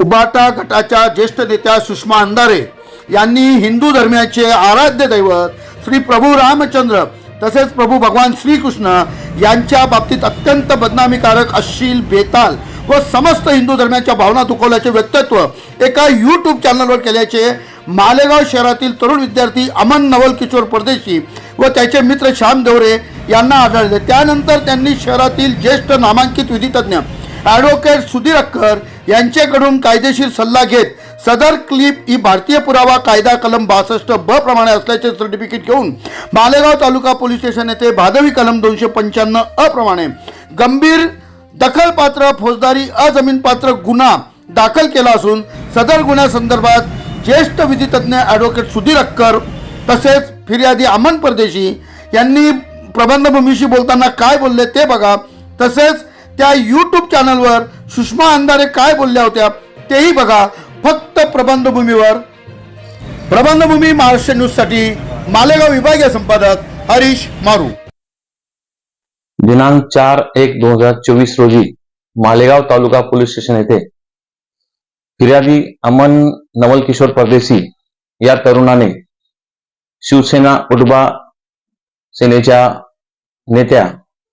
उबाटा गटाच्या ज्येष्ठ नेत्या सुषमा अंधारे यांनी हिंदू धर्मियाचे आराध्य दैवत श्री प्रभू रामचंद्र तसेच प्रभू भगवान श्रीकृष्ण यांच्या बाबतीत अत्यंत बदनामीकारक अश्लील बेताल व समस्त हिंदू धर्माच्या भावना दुखवल्याचे व्यक्तित्व एका यूट्यूब चॅनलवर केल्याचे मालेगाव शहरातील तरुण विद्यार्थी अमन नवल किशोर परदेशी व त्याचे मित्र श्याम देवरे यांना आढळले. त्यानंतर त्यांनी शहरातील ज्येष्ठ नामांकित विधितज्ञ ॲडव्होकेट सुधीर अक्कर यांच्याकडून कायदेशीर सल्ला घेत सदर क्लिप ही भारतीय पुरावा कायदा कलम बासष्ट ब प्रमाणे असल्याचे सर्टिफिकेट घेऊन मालेगाव तालुका पोलीस स्टेशन येथे भादवी कलम दोनशे पंच्याण्णव अ प्रमाणे गंभीर दखलपात्र फौजदारी अजमीनपात्र गुन्हा दाखल केला असून सदर गुन्ह्यासंदर्भात ज्येष्ठ विधितज्ञ ॲडव्होकेट सुधीर अक्कर तसेच फिर्यादी अमन परदेशी यांनी प्रबंधभूमीशी बोलताना काय बोलले ते बघा. तसेच त्या यूट्यूब चॅनलवर सुषमा अंधारे काय बोलल्या होत्या तेही बघा फक्त प्रबंधभूमीवर. प्रबंधभूमी महाराष्ट्र न्यूजसाठी मालेगाव विभागीय संपादक हरीश मारू. दिनांक चार एक दोन हजार चोवीस रोजी मालेगाव तालुका पोलीस स्टेशन येथे फिर्यादी अमन नवल किशोर परदेशी या तरुणाने शिवसेना उडबा सेनेच्या नेत्या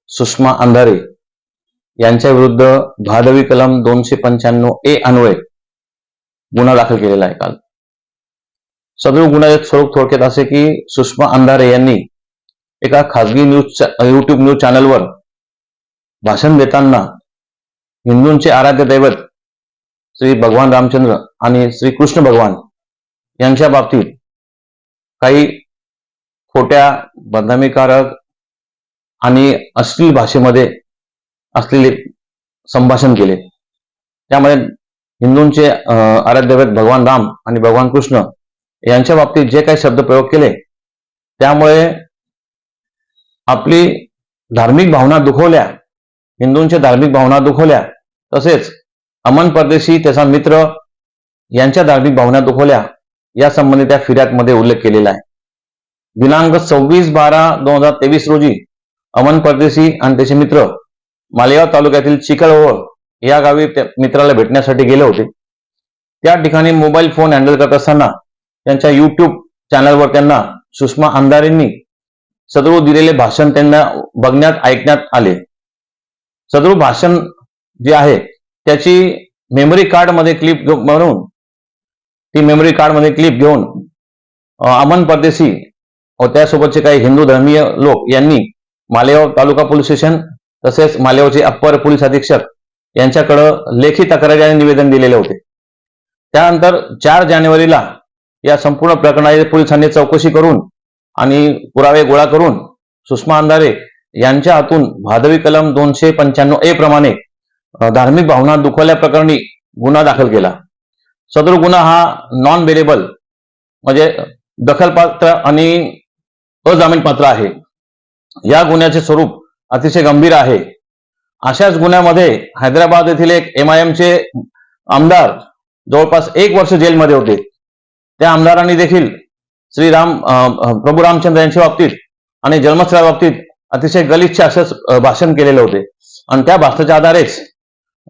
सुषमा अंधारे यांच्या विरुद्ध भादवी कलम दोनशे पंच्याण्णव ए अन्वये गुन्हा दाखल केलेला आहे काल. सदर गुन्ह्याचे स्वरूप थोडक्यात असे की सुषमा अंधारे यांनी एका खासगी न्यूज युट्यूब न्यूज चॅनलवर भाषण देताना हिंदूंचे आराध्य दैवत श्री भगवान रामचंद्र आणि श्री कृष्ण भगवान यांच्या बाबतीत काही खोट्या बदनामीकारक आणि अश्लील भाषेमध्ये असलेले संभाषण केले. त्यामध्ये हिंदूंचे आराध्यवेद भगवान राम आणि भगवान कृष्ण यांच्या बाबतीत जे काही शब्द प्रयोग केले त्यामुळे आपली धार्मिक भावना दुखवल्या हिंदूंच्या धार्मिक भावना दुखवल्या तसेच अमन परदेशी त्याचा मित्र यांच्या धार्मिक भावना दुखवल्या या संबंधी त्या फिर्यादमध्ये उल्लेख केलेला आहे. दिनांक सव्वीस बारा दोन हजार तेवीस रोजी अमन परदेशी आणि त्याचे मित्र मालेगाव तालुक्यातील चिखळवळ या गावी त्या मित्राला भेटण्यासाठी गेले होते. त्या ठिकाणी मोबाईल फोन हँडल करत असताना त्यांच्या युट्यूब चॅनलवर त्यांना सुषमा अंधारेंनी सदरू दिलेले भाषण त्यांना बघण्यात ऐकण्यात आले. सदरू भाषण जे आहे त्याची मेमरी कार्डमध्ये क्लिप म्हणून ती मेमरी कार्डमध्ये क्लिप घेऊन अमन परदेशी व त्यासोबतचे काही हिंदू धर्मीय लोक यांनी मालेगाव तालुका पोलीस स्टेशन तसेच मालेगावचे अप्पर पोलीस अधीक्षक यांच्याकडं लेखी तक्रारी आणि निवेदन दिलेले होते. त्यानंतर चार जानेवारीला या संपूर्ण प्रकरणाची पोलिसांनी चौकशी करून आणि पुरावे गोळा करून सुषमा अंधारे यांच्या हातून भादवी कलम दोनशे पंच्याण्णव ए प्रमाणे धार्मिक भावना दुखवल्या प्रकरणी गुन्हा दाखल केला. सदर गुन्हा हा नॉन बेलेबल म्हणजे दखलपात्र आणि अजामीनपात्र आहे. या गुन्ह्याचे स्वरूप अतिशय गंभीर आहे. अशाच गुन्ह्यामध्ये हैदराबाद येथील एक एम आय चे आमदार जवळपास एक वर्ष जेलमध्ये होते. त्या आमदारांनी देखील श्रीराम प्रभू रामचंद्र यांच्या बाबतीत आणि जन्मस्थळा बाबतीत अतिशय गलिच्छ असं भाषण केलेले होते. आणि त्या भाषणाच्या आधारेच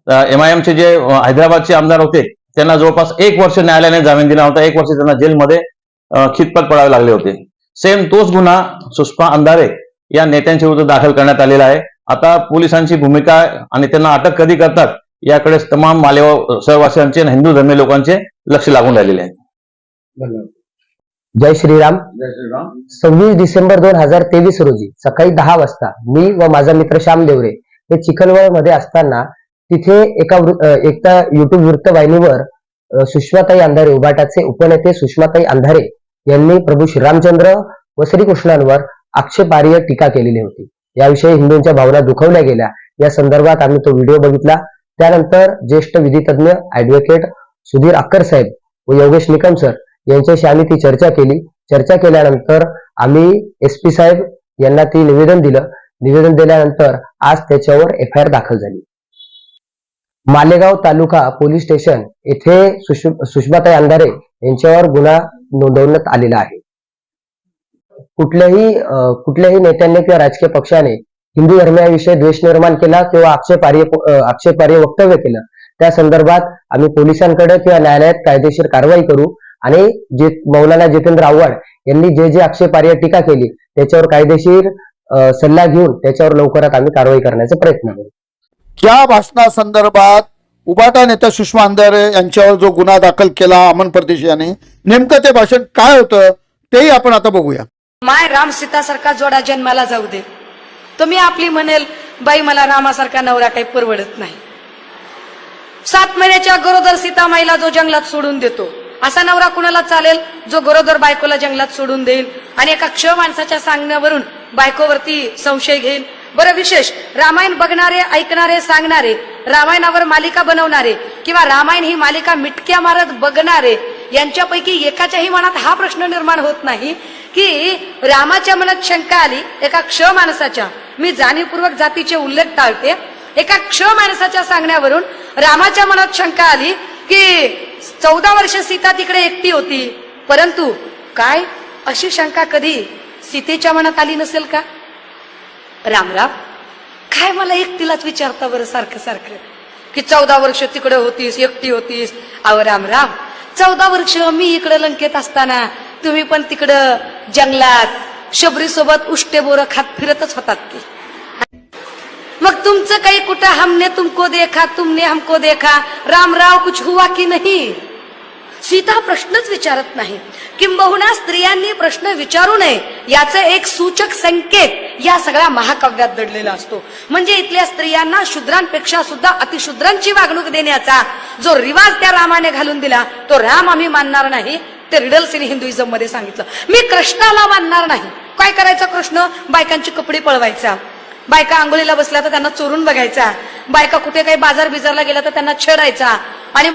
एम आय एमचे जे हैदराबादचे आमदार होते त्यांना जवळपास एक वर्ष न्यायालयाने जामीन दिला होता. एक वर्ष त्यांना जेलमध्ये खितपत पडावे लागले होते. सेम तोच गुन्हा सुषमा अंधारे या नेत्यांच्या विरुद्ध दाखल करण्यात आलेला आहे. आता पोलिसांची भूमिका आणि त्यांना अटक कधी करतात याकडे तमाम मालेगाव शहरवासियांचे आणि हिंदू धर्मीय लोकांचे लक्ष लागून राहिलेले आहे. जय श्रीराम. सव्वीस डिसेंबर दोन हजार तेवीस रोजी सकाळी दहा वाजता मी व माझा मित्र श्याम देवरे हे चिखलवळमध्ये असताना तिथे एका वृ- अ, एका युट्यूब वृत्तवाहिनीवर सुषमाताई अंधारे उबाटाचे उपनेते सुषमाताई अंधारे यांनी प्रभू श्रीरामचंद्र व श्रीकृष्णांवर आक्षेपार्ह टीका केलेली होती. याविषयी हिंदूंच्या भावना दुखवल्या गेल्या. या संदर्भात आम्ही तो व्हिडिओ बघितला. त्यानंतर ज्येष्ठ विधितज्ञ ऍडव्होकेट सुधीर अक्कर साहेब व योगेश निकम सर यांच्याशी आम्ही ती चर्चा केली. चर्चा केल्यानंतर आम्ही एस पी साहेब यांना ती निवेदन दिलं. निवेदन दिल्यानंतर आज त्याच्यावर एफ आय आर दाखल झाली. मालेगाव तालुका पोलीस स्टेशन येथे सुषमाताई अंधारे यांच्यावर गुन्हा नोंदवण्यात आलेला आहे. कुठल्याही अं, कुठल्याही नेत्यांनी किंवा राजकीय पक्षाने हिंदू धर्माविषयी द्वेष निर्माण केला किंवा आक्षेपार्ह अं, आक्षेपार्ह वक्तव्य केलं त्या संदर्भात आम्ही पोलिसांकडे किंवा न्यायालयात कायदेशीर कारवाई करू आणि जे मौलाना जितेंद्र आव्हाड यांनी जे जे आक्षेपार्ह टीका केली त्याच्यावर कायदेशीर सल्ला घेऊन त्याच्यावर लवकरात आम्ही कारवाई करण्याचा प्रयत्न करू. या भाषणासंदर्भात उबाटा नेत्या सुषमा अंधारे यांच्यावर जो गुन्हा दाखल केला अमन परदेशी याने नेमकं ते भाषण काय होतं तेही आपण आता बघूया. माय राम सीतासारखा जोडा जन्माला जाऊ दे. तुम्ही आपली म्हणेल बाई मला रामासारखा नवरा काही परवडत नाही. सात महिन्याच्या गरोदर सीतामाईला जो जंगलात सोडून देतो असा नवरा कुणाला चालेल? जो गरोदर बायकोला जंगलात सोडून देईल आणि एका क्ष माणसाच्या सांगण्यावरून बायकोवरती संशय घेईल? बरं विशेष रामायण बघणारे ऐकणारे सांगणारे रामायणावर मालिका बनवणारे किंवा रामायण ही मालिका मिटक्या मारत बघणारे यांच्यापैकी एकाच्याही मनात हा प्रश्न निर्माण होत नाही. की रामाच्या मनात शंका आली एका क्ष माणसाच्या. मी जाणीवपूर्वक जातीचे उल्लेख टाळते. एका क्ष माणसाच्या सांगण्यावरून रामाच्या मनात शंका आली की चौदा वर्ष सीता तिकडे एकटी होती. परंतु काय? अशी शंका कधी सीतेच्या मनात आली नसेल का? रामराम काय मला एकटीलाच विचारता बरं सारखं सारखं? की चौदा वर्ष तिकडे होतीस एकटी होतीस. अव रामराम चौदा वर्ष मी इकडे लंकेत असताना तुम्ही पण तिकडं जंगलात शबरी सोबत उष्टे बोरं खात फिरतच होतात की. मग तुमचं काही कुठं हमने तुमको देखा तुमने हमको देखा रामराव कुछ हुआ की नाही? सीता प्रश्नच विचारत नाही. किंबहुना स्त्रियांनी प्रश्न विचारू नये याचं एक सूचक संकेत या सगळ्या महाकाव्यात दडलेला असतो. म्हणजे इथल्या स्त्रियांना शूद्रांपेक्षा सुद्धा अतिशूद्रांची वागणूक देण्याचा जो रिवाज त्या रामाने घालून दिला तो राम आम्ही मानणार नाही ते रिडल्स इन हिंदुइझममध्ये सांगितलं. मी कृष्णाला मानणार नाही. काय करायचा कृष्ण? बायकांची कपडे पळवायचा. बायका आंघोळीला बसल्या तर त्यांना चोरून बघायचा. बायका कुठे काही बाजार बिजारला गेला तर त्यांना छेडायचा.